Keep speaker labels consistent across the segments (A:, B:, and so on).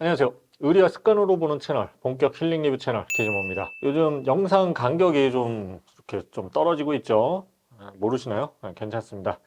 A: 안녕하세요. 의리와 습관으로 보는 채널, 본격 힐링 리뷰 채널 기즈모입니다. 요즘 영상 간격이 좀 이렇게 좀 떨어지고 있죠. 아, 모르시나요? 아, 괜찮습니다.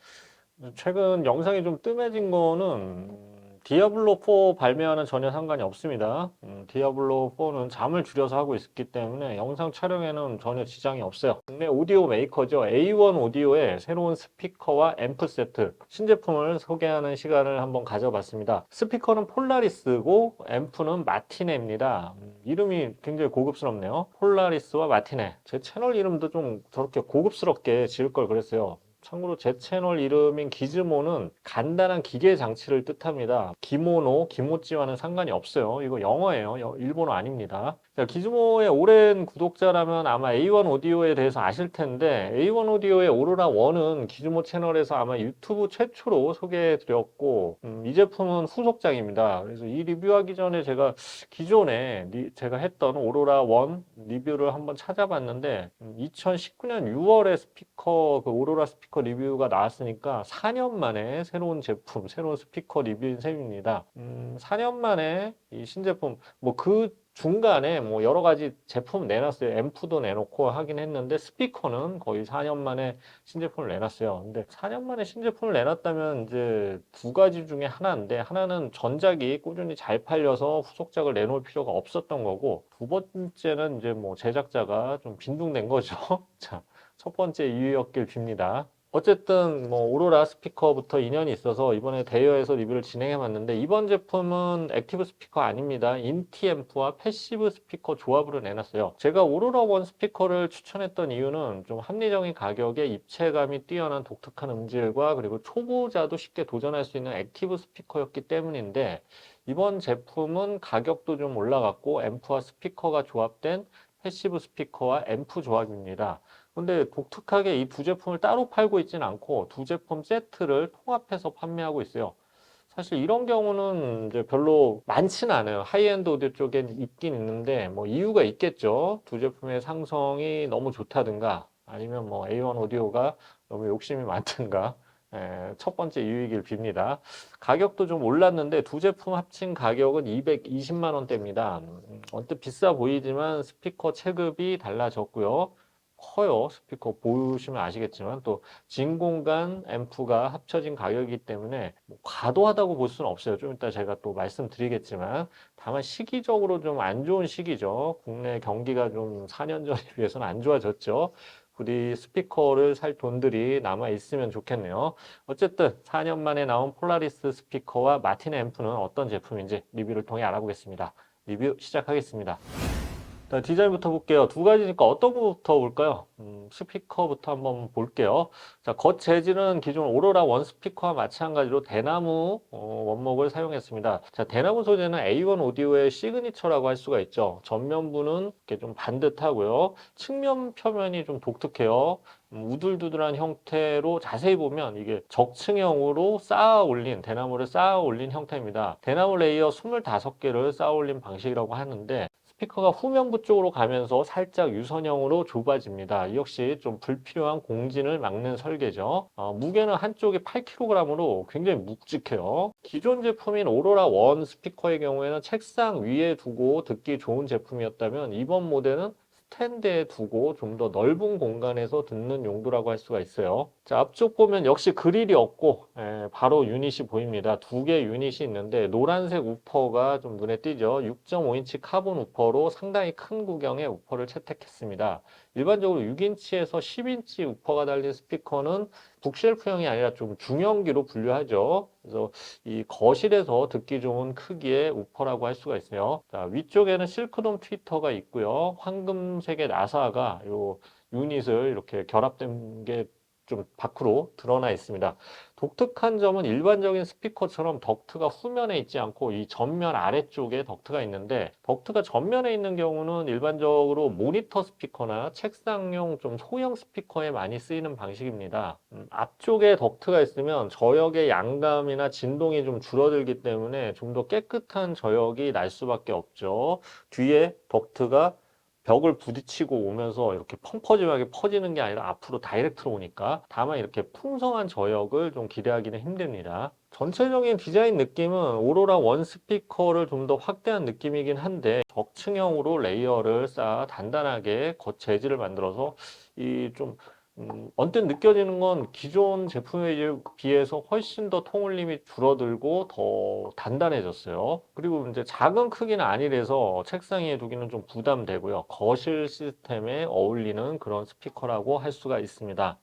A: 최근 영상이 좀 뜸해진 거는 음, 디아블로4 발매와는 전혀 상관이 없습니다. 음, 디아블로4는 잠을 줄여서 하고 있기 때문에 영상 촬영에는 전혀 지장이 없어요. 국내 오디오 메이커죠. A1 오디오의 새로운 스피커와 앰프 세트, 신제품을 소개하는 시간을 한번 가져봤습니다. 스피커는 폴라리스고 앰프는 마티네입니다. 음, 이름이 굉장히 고급스럽네요. 폴라리스와 마티네. 제 채널 이름도 좀 저렇게 고급스럽게 지을 걸 그랬어요. 참고로 제 채널 이름인 기즈모는 간단한 기계 장치를 뜻합니다. 기모노, 기모찌와는 상관이 없어요. 이거 영어예요. 여- 일본어 아닙니다. 자, 기즈모의 오랜 구독자라면 아마 A1 오디오에 대해서 아실 텐데 A1 오디오의 오로라 1은 기즈모 채널에서 아마 유튜브 최초로 소개해 드렸고 음, 이 제품은 후속작입니다. 그래서 이 리뷰하기 전에 제가 기존에 리- 제가 했던 오로라 1 리뷰를 한번 찾아봤는데 2019년 6월에 스피커 그 오로라 스피커 리뷰가 나왔으니까 4년 만에 새로운 제품, 새로운 스피커 리뷰인 셈입니다. 음, 4년 만에 이 신제품 뭐그 중간에 뭐 여러 가지 제품 내놨어요. 앰프도 내놓고 하긴 했는데 스피커는 거의 4년 만에 신제품을 내놨어요. 근데 4년 만에 신제품을 내놨다면 이제 두 가지 중에 하나인데 하나는 전작이 꾸준히 잘 팔려서 후속작을 내놓을 필요가 없었던 거고 두 번째는 이제 뭐 제작자가 좀 빈둥댄 거죠. 자, 첫 번째 이유였길 빕니다. 어쨌든 뭐 오로라 스피커부터 인연이 있어서 이번에 대여해서 리뷰를 진행해 봤는데 이번 제품은 액티브 스피커 아닙니다. 인티 앰프와 패시브 스피커 조합으로 내놨어요. 제가 오로라 원 스피커를 추천했던 이유는 좀 합리적인 가격에 입체감이 뛰어난 독특한 음질과 그리고 초보자도 쉽게 도전할 수 있는 액티브 스피커였기 때문인데 이번 제품은 가격도 좀 올라갔고 앰프와 스피커가 조합된 패시브 스피커와 앰프 조합입니다. 근데 독특하게 이 두 제품을 따로 팔고 있지는 않고 두 제품 세트를 통합해서 판매하고 있어요. 사실 이런 경우는 이제 별로 많지는 않아요. 하이엔드 오디오 쪽엔 있긴 있는데 뭐 이유가 있겠죠. 두 제품의 상성이 너무 좋다든가 아니면 뭐 A1 오디오가 너무 욕심이 많든가 에, 첫 번째 이유이길 빕니다. 가격도 좀 올랐는데 두 제품 합친 가격은 220만 원대입니다. 음, 언뜻 비싸 보이지만 스피커 체급이 달라졌고요. 커요. 스피커 보시면 아시겠지만 또 진공관 앰프가 합쳐진 가격이기 때문에 뭐 과도하다고 볼 수는 없어요. 좀 이따 제가 또 말씀드리겠지만 다만 시기적으로 좀 안 좋은 시기죠. 국내 경기가 좀 4년 전에 비해서는 안 좋아졌죠. 부디 스피커를 살 돈들이 남아 있으면 좋겠네요. 어쨌든 4년 만에 나온 폴라리스 스피커와 마틴 앰프는 어떤 제품인지 리뷰를 통해 알아보겠습니다. 리뷰 시작하겠습니다. 자, 디자인부터 볼게요. 두 가지니까 어떤 거부터 볼까요? 음, 스피커부터 한번 볼게요. 자, 겉 재질은 기존 오로라 원 스피커와 마찬가지로 대나무 어, 원목을 사용했습니다. 자, 대나무 소재는 A1 오디오의 시그니처라고 할 수가 있죠. 전면부는 이렇게 좀 반듯하고요. 측면 표면이 좀 독특해요. 음, 우둘두둘한 형태로 자세히 보면 이게 적층형으로 쌓아 올린 대나무를 쌓아 올린 형태입니다. 대나무 레이어 25개를 쌓아 올린 방식이라고 하는데 스피커가 후면부 쪽으로 가면서 살짝 유선형으로 좁아집니다. 이 역시 좀 불필요한 공진을 막는 설계죠. 어, 무게는 한쪽이 8kg으로 굉장히 묵직해요. 기존 제품인 오로라 원 스피커의 경우에는 책상 위에 두고 듣기 좋은 제품이었다면 이번 모델은 스탠드에 두고 좀 더 넓은 공간에서 듣는 용도라고 할 수가 있어요. 자, 앞쪽 보면 역시 그릴이 없고 예, 바로 유닛이 보입니다. 두 개 유닛이 있는데 노란색 우퍼가 좀 눈에 띄죠. 6.5인치 카본 우퍼로 상당히 큰 구경의 우퍼를 채택했습니다. 일반적으로 6인치에서 10인치 우퍼가 달린 스피커는 북쉘프형이 아니라 좀 중형기로 분류하죠. 그래서 이 거실에서 듣기 좋은 크기의 우퍼라고 할 수가 있어요. 자, 위쪽에는 실크돔 트위터가 있고요. 황금색의 나사가 요 유닛을 이렇게 결합된 게 좀 밖으로 드러나 있습니다. 독특한 점은 일반적인 스피커처럼 덕트가 후면에 있지 않고 이 전면 아래쪽에 덕트가 있는데 덕트가 전면에 있는 경우는 일반적으로 모니터 스피커나 책상용 좀 소형 스피커에 많이 쓰이는 방식입니다. 음, 앞쪽에 덕트가 있으면 저역의 양감이나 진동이 좀 줄어들기 때문에 좀 더 깨끗한 저역이 날 수밖에 없죠. 뒤에 덕트가 벽을 부딪히고 오면서 이렇게 펑퍼짐하게 퍼지는 게 아니라 앞으로 다이렉트로 오니까 다만 이렇게 풍성한 저역을 좀 기대하기는 힘듭니다. 전체적인 디자인 느낌은 오로라 원 스피커를 좀 더 확대한 느낌이긴 한데 적층형으로 레이어를 쌓아 단단하게 겉 재질을 만들어서 이좀 음, 언뜻 느껴지는 건 기존 제품에 비해서 훨씬 더 통울림이 줄어들고 더 단단해졌어요. 그리고 이제 작은 크기는 아니라서 책상 위에 두기는 좀 부담되고요. 거실 시스템에 어울리는 그런 스피커라고 할 수가 있습니다.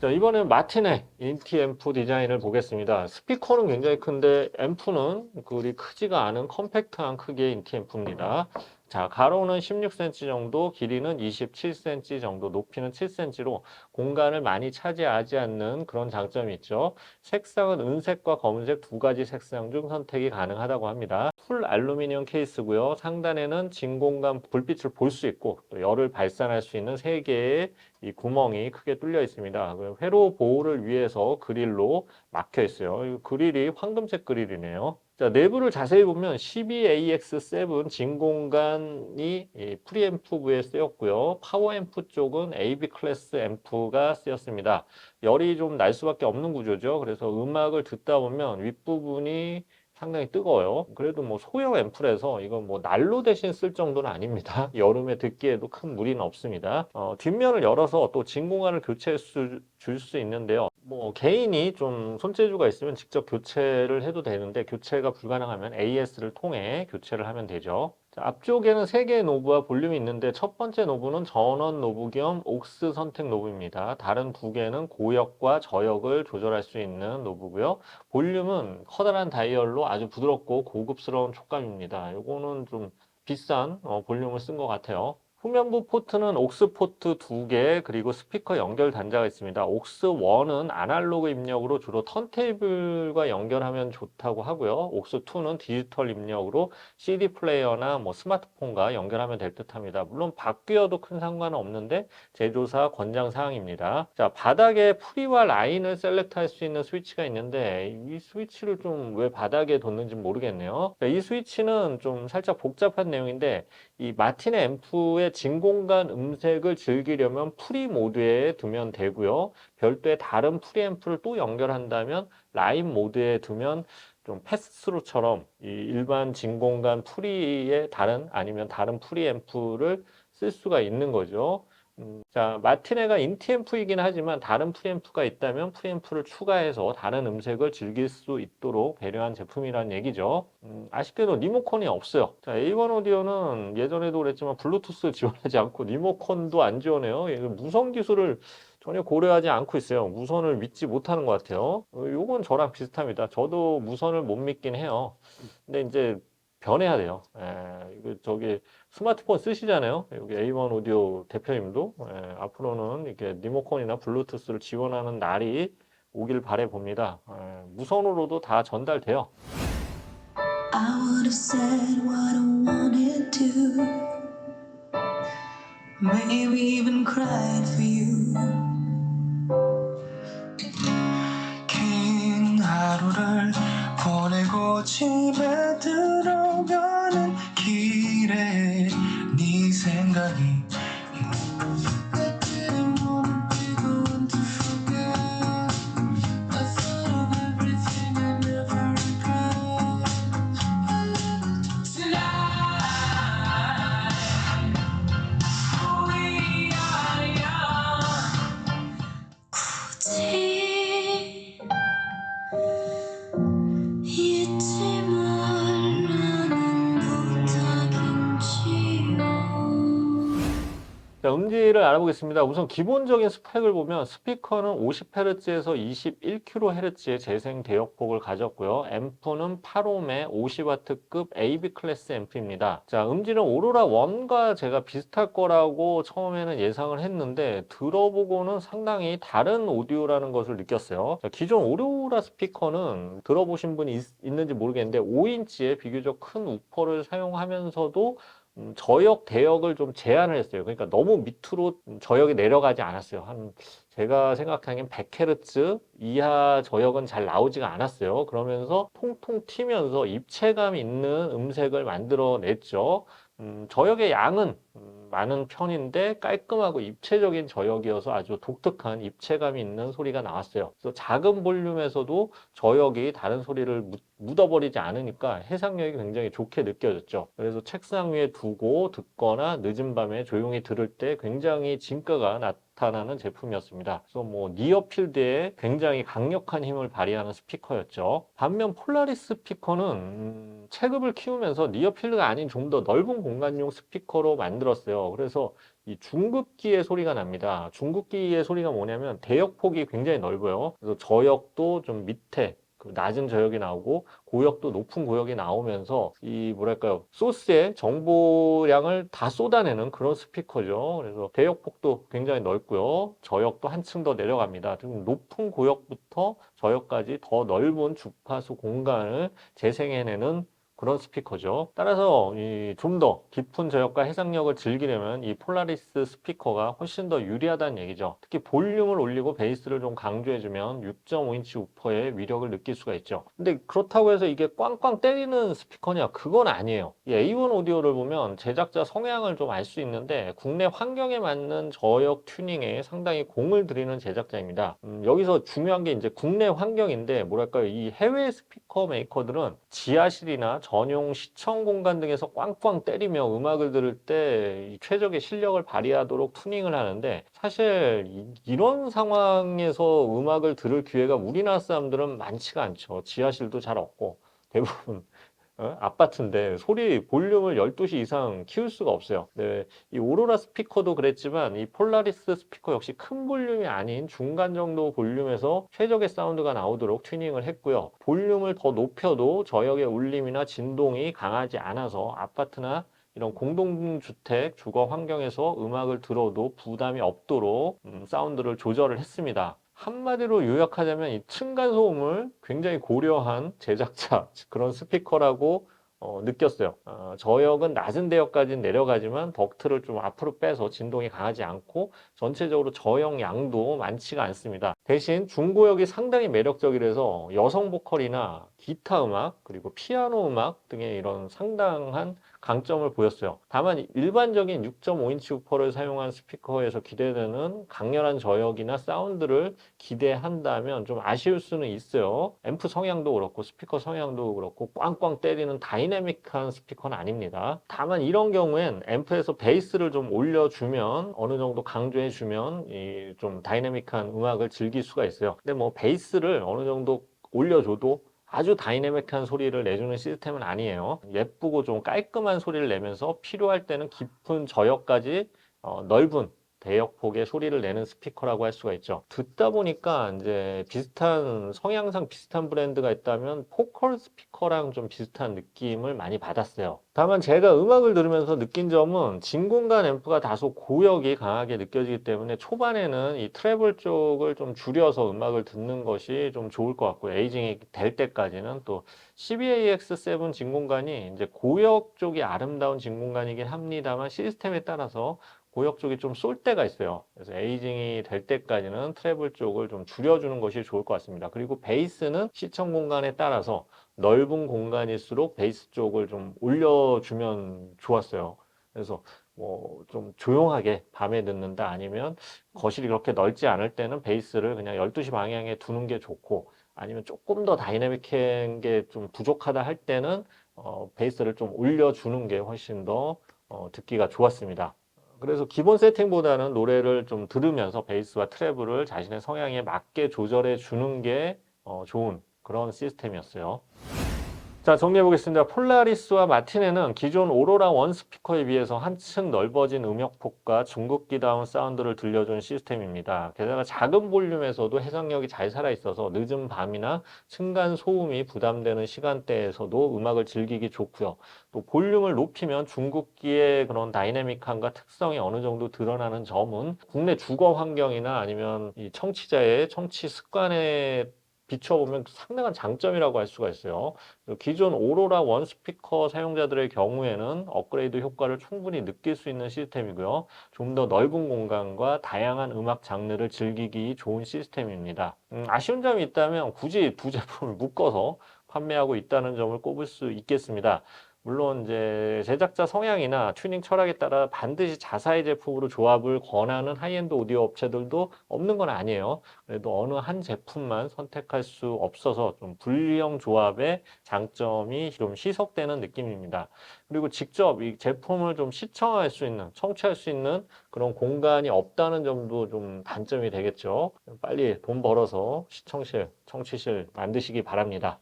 A: 자, 이번엔 마틴의 인티 앰프 디자인을 보겠습니다. 스피커는 굉장히 큰데 앰프는 그리 크지가 않은 컴팩트한 크기의 인티 앰프입니다. 자, 가로는 16cm 정도, 길이는 27cm 정도, 높이는 7cm로 공간을 많이 차지하지 않는 그런 장점이 있죠. 색상은 은색과 검은색 두 가지 색상 중 선택이 가능하다고 합니다. 풀 알루미늄 케이스고요. 상단에는 진공관 불빛을 볼 수 있고 또 열을 발산할 수 있는 세 개의 이 구멍이 크게 뚫려 있습니다. 그 회로 보호를 위해서 그릴로 막혀 있어요. 이 그릴이 황금색 그릴이네요. 자, 내부를 자세히 보면 12AX7 진공관이 이 프리앰프 부에 쓰였고요. 파워앰프 쪽은 AB 클래스 앰프가 쓰였습니다. 열이 좀 날 수밖에 없는 구조죠. 그래서 음악을 듣다 보면 윗부분이 상당히 뜨거워요. 그래도 뭐 소형 앰플에서 이건 뭐 난로 대신 쓸 정도는 아닙니다. 여름에 듣기에도 큰 무리는 없습니다. 어, 뒷면을 열어서 또 진공관을 교체해 줄 수 있는데요. 뭐 개인이 좀 손재주가 있으면 직접 교체를 해도 되는데 교체가 불가능하면 AS를 통해 교체를 하면 되죠. 자, 앞쪽에는 세 개의 노브와 볼륨이 있는데 첫 번째 노브는 전원 노브 겸 옥스 선택 노브입니다. 다른 두 개는 고역과 저역을 조절할 수 있는 노브고요. 볼륨은 커다란 다이얼로 아주 부드럽고 고급스러운 촉감입니다. 이거는 좀 비싼 어, 볼륨을 쓴 것 같아요. 후면부 포트는 옥스 포트 2개 그리고 스피커 연결 단자가 있습니다. 옥스 1은 아날로그 입력으로 주로 턴테이블과 연결하면 좋다고 하고요. 옥스 2는 디지털 입력으로 CD 플레이어나 뭐 스마트폰과 연결하면 될 듯합니다. 물론 바뀌어도 큰 상관은 없는데 제조사 권장 사항입니다. 자 바닥에 프리와 라인을 셀렉트할 수 있는 스위치가 있는데 이 스위치를 좀 왜 바닥에 뒀는지 모르겠네요. 자, 이 스위치는 좀 살짝 복잡한 내용인데 이 마틴의 앰프의 진공관 음색을 즐기려면 프리 모드에 두면 되고요. 별도의 다른 프리앰프를 또 연결한다면 라인 모드에 두면 좀 패스스루처럼 이 일반 진공관 프리의 다른 아니면 다른 프리앰프를 쓸 수가 있는 거죠. 음, 자, 마티네가 인티앰프이긴 하지만 다른 프리앰프가 있다면 프리앰프를 추가해서 다른 음색을 즐길 수 있도록 배려한 제품이라는 얘기죠. 음, 아쉽게도 리모컨이 없어요. 자, A1 오디오는 예전에도 그랬지만 블루투스 지원하지 않고 리모컨도 안 지원해요. 이거 무선 기술을 전혀 고려하지 않고 있어요. 무선을 믿지 못하는 것 같아요. 어, 요건 저랑 비슷합니다. 저도 무선을 못 믿긴 해요. 근데 이제 변해야 돼요. 예, 이거 저기 스마트폰 쓰시잖아요. 여기 A1 오디오 대표님도 예, 앞으로는 이렇게 리모컨이나 블루투스를 지원하는 날이 오길 바래 봅니다. 예, 무선으로도 다 전달돼요.
B: I 하루를 보내고 집에 들어 생각이
A: 자, 음질을 알아보겠습니다. 우선 기본적인 스펙을 보면 스피커는 50Hz에서 21kHz의 재생 대역폭을 가졌고요. 앰프는 8옴의 50W급 AB 클래스 앰프입니다. 자, 음질은 오로라 1과 제가 비슷할 거라고 처음에는 예상을 했는데 들어보고는 상당히 다른 오디오라는 것을 느꼈어요. 자, 기존 오로라 스피커는 들어보신 분이 있, 있는지 모르겠는데 5인치의 비교적 큰 우퍼를 사용하면서도 음, 저역 대역을 좀 제한을 했어요. 그러니까 너무 밑으로 저역이 내려가지 않았어요. 한 제가 생각하기엔 100Hz 이하 저역은 잘 나오지가 않았어요. 그러면서 통통 튀면서 입체감 있는 음색을 만들어냈죠. 음, 저역의 양은 음, 많은 편인데 깔끔하고 입체적인 저역이어서 아주 독특한 입체감이 있는 소리가 나왔어요. 그래서 작은 볼륨에서도 저역이 다른 소리를 묻- 묻어버리지 않으니까 해상력이 굉장히 좋게 느껴졌죠. 그래서 책상 위에 두고 듣거나 늦은 밤에 조용히 들을 때 굉장히 진가가 나타나는 제품이었습니다. 그래서 뭐 니어필드에 굉장히 강력한 힘을 발휘하는 스피커였죠. 반면 폴라리스 스피커는 음, 체급을 키우면서 니어필드가 아닌 좀 더 넓은 공간용 스피커로 만들 었어요. 그래서 이 중급기의 소리가 납니다. 중급기의 소리가 뭐냐면 대역폭이 굉장히 넓어요. 그래서 저역도 좀 밑에 그 낮은 저역이 나오고 고역도 높은 고역이 나오면서 이 뭐랄까요 소스의 정보량을 다 쏟아내는 그런 스피커죠. 그래서 대역폭도 굉장히 넓고요. 저역도 한층 더 내려갑니다. 좀 높은 고역부터 저역까지 더 넓은 주파수 공간을 재생해내는 그런 스피커죠. 따라서 좀 더 깊은 저역과 해상력을 즐기려면 이 폴라리스 스피커가 훨씬 더 유리하다는 얘기죠. 특히 볼륨을 올리고 베이스를 좀 강조해주면 6.5인치 우퍼의 위력을 느낄 수가 있죠. 근데 그렇다고 해서 이게 꽝꽝 때리는 스피커냐? 그건 아니에요. 이 A1 오디오를 보면 제작자 성향을 좀 알 수 있는데 국내 환경에 맞는 저역 튜닝에 상당히 공을 들이는 제작자입니다. 음, 여기서 중요한 게 이제 국내 환경인데 뭐랄까요? 이 해외 스피커 메이커들은 지하실이나 전용 시청 공간 등에서 꽝꽝 때리며 음악을 들을 때이 최적의 실력을 발휘하도록 투닝을 하는데 사실 이- 이런 상황에서 음악을 들을 기회가 우리나라 사람들은 많지가 않죠. 지하실도 잘 없고 대부분 어? 아파트인데 소리 볼륨을 12시 이상 키울 수가 없어요. 네, 이 오로라 스피커도 그랬지만 이 폴라리스 스피커 역시 큰 볼륨이 아닌 중간 정도 볼륨에서 최적의 사운드가 나오도록 튜닝을 했고요. 볼륨을 더 높여도 저역의 울림이나 진동이 강하지 않아서 아파트나 이런 공동주택 주거 환경에서 음악을 들어도 부담이 없도록 음, 사운드를 조절을 했습니다. 한마디로 요약하자면 이 층간 소음을 굉장히 고려한 제작자 그런 스피커라고 어, 느꼈어요. 어, 저역은 낮은 대역까지는 내려가지만 덕트를 좀 앞으로 빼서 진동이 강하지 않고 전체적으로 저역 양도 많지가 않습니다. 대신 중고역이 상당히 매력적이라서 여성 보컬이나 기타 음악 그리고 피아노 음악 등의 이런 상당한 강점을 보였어요. 다만 일반적인 6.5인치 우퍼를 사용한 스피커에서 기대되는 강렬한 저역이나 사운드를 기대한다면 좀 아쉬울 수는 있어요. 앰프 성향도 그렇고 스피커 성향도 그렇고 꽝꽝 때리는 다이내믹한 스피커는 아닙니다. 다만 이런 경우엔 앰프에서 베이스를 좀 올려주면 어느 정도 강조해주면 이 좀 다이내믹한 음악을 즐길 수가 있어요. 근데 뭐 베이스를 어느 정도 올려줘도 아주 다이내믹한 소리를 내주는 시스템은 아니에요. 예쁘고 좀 깔끔한 소리를 내면서 필요할 때는 깊은 저역까지 어, 넓은 대역폭의 소리를 내는 스피커라고 할 수가 있죠. 듣다 보니까 이제 비슷한 성향상 비슷한 브랜드가 있다면 포컬 스피커랑 좀 비슷한 느낌을 많이 받았어요. 다만 제가 음악을 들으면서 느낀 점은 진공관 앰프가 다소 고역이 강하게 느껴지기 때문에 초반에는 이 트래블 쪽을 좀 줄여서 음악을 듣는 것이 좀 좋을 것 같고요. 에이징이 될 때까지는 또 CBAX7 진공관이 이제 고역 쪽이 아름다운 진공관이긴 합니다만 시스템에 따라서 고역 쪽이 좀 쏠 때가 있어요. 그래서 에이징이 될 때까지는 트래블 쪽을 좀 줄여주는 것이 좋을 것 같습니다. 그리고 베이스는 시청 공간에 따라서 넓은 공간일수록 베이스 쪽을 좀 올려주면 좋았어요. 그래서 뭐 좀 조용하게 밤에 듣는다 아니면 거실이 그렇게 넓지 않을 때는 베이스를 그냥 12시 방향에 두는 게 좋고 아니면 조금 더 다이내믹한 게 좀 부족하다 할 때는 어, 베이스를 좀 올려주는 게 훨씬 더 어, 듣기가 좋았습니다. 그래서 기본 세팅보다는 노래를 좀 들으면서 베이스와 트래블을 자신의 성향에 맞게 조절해 주는 게 어, 좋은 그런 시스템이었어요. 자, 정리해 보겠습니다. 폴라리스와 마티네는 기존 오로라 원 스피커에 비해서 한층 넓어진 음역폭과 중국기다운 사운드를 들려준 시스템입니다. 게다가 작은 볼륨에서도 해상력이 잘 살아 있어서 늦은 밤이나 층간 소음이 부담되는 시간대에서도 음악을 즐기기 좋고요. 또 볼륨을 높이면 중국기의 그런 다이내믹함과 특성이 어느 정도 드러나는 점은 국내 주거 환경이나 아니면 이 청취자의 청취 습관에 비춰보면 상당한 장점이라고 할 수가 있어요. 기존 오로라 원 스피커 사용자들의 경우에는 업그레이드 효과를 충분히 느낄 수 있는 시스템이고요. 좀 더 넓은 공간과 다양한 음악 장르를 즐기기 좋은 시스템입니다. 음, 아쉬운 점이 있다면 굳이 두 제품을 묶어서 판매하고 있다는 점을 꼽을 수 있겠습니다. 물론 이제 제작자 성향이나 튜닝 철학에 따라 반드시 자사의 제품으로 조합을 권하는 하이엔드 오디오 업체들도 없는 건 아니에요. 그래도 어느 한 제품만 선택할 수 없어서 좀 분리형 조합의 장점이 좀 희석되는 느낌입니다. 그리고 직접 이 제품을 좀 시청할 수 있는, 청취할 수 있는 그런 공간이 없다는 점도 좀 단점이 되겠죠. 빨리 돈 벌어서 시청실, 청취실 만드시기 바랍니다.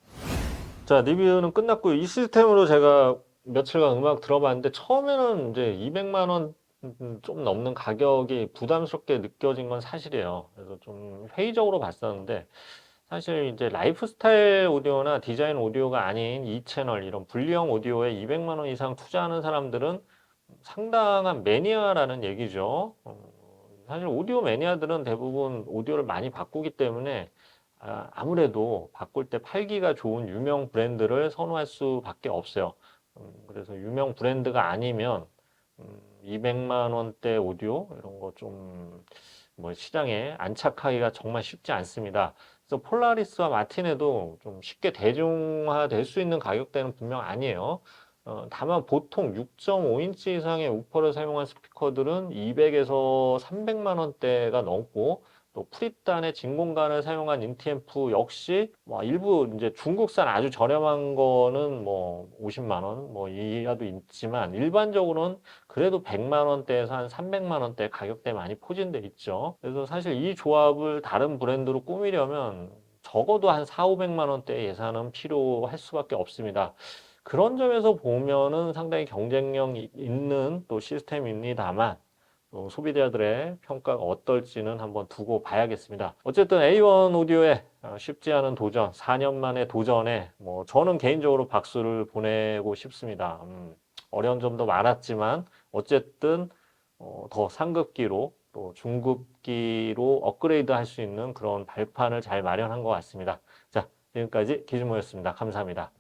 A: 자, 리뷰는 끝났고 이 시스템으로 제가 며칠간 음악 들어봤는데 처음에는 이제 200만 원 좀 넘는 가격이 부담스럽게 느껴진 건 사실이에요. 그래서 좀 회의적으로 봤었는데 사실 이제 라이프스타일 오디오나 디자인 오디오가 아닌 이 채널 이런 분리형 오디오에 200만 원 이상 투자하는 사람들은 상당한 매니아라는 얘기죠. 어, 사실 오디오 매니아들은 대부분 오디오를 많이 바꾸기 때문에 아, 아무래도 바꿀 때 팔기가 좋은 유명 브랜드를 선호할 수밖에 없어요. 음, 그래서 유명 브랜드가 아니면 음, 200만 원대 오디오 이런 거 좀 뭐 시장에 안착하기가 정말 쉽지 않습니다. 그래서 폴라리스와 마틴에도 좀 쉽게 대중화될 수 있는 가격대는 분명 아니에요. 어, 다만 보통 6.5인치 이상의 우퍼를 사용한 스피커들은 200에서 300만 원대가 넘고 또 프리단의 진공관을 사용한 인티앰프 역시 뭐 일부 이제 중국산 아주 저렴한 거는 뭐 50만 원 뭐 이하도 있지만 일반적으로는 그래도 100만 원대에서 한 300만 원대 가격대 많이 포진돼 있죠. 그래서 사실 이 조합을 다른 브랜드로 꾸미려면 적어도 한 4, 500만 원대 예산은 필요할 수밖에 없습니다. 그런 점에서 보면은 상당히 경쟁력 이- 있는 또 시스템입니다만 또 소비자들의 평가가 어떨지는 한번 두고 봐야겠습니다. 어쨌든 A1 오디오의 어, 쉽지 않은 도전, 4년 만의 도전에 뭐 저는 개인적으로 박수를 보내고 싶습니다. 음, 어려운 점도 많았지만 어쨌든 어, 더 상급기로 또 중급기로 업그레이드 할 수 있는 그런 발판을 잘 마련한 것 같습니다. 자, 지금까지 기준모였습니다. 감사합니다.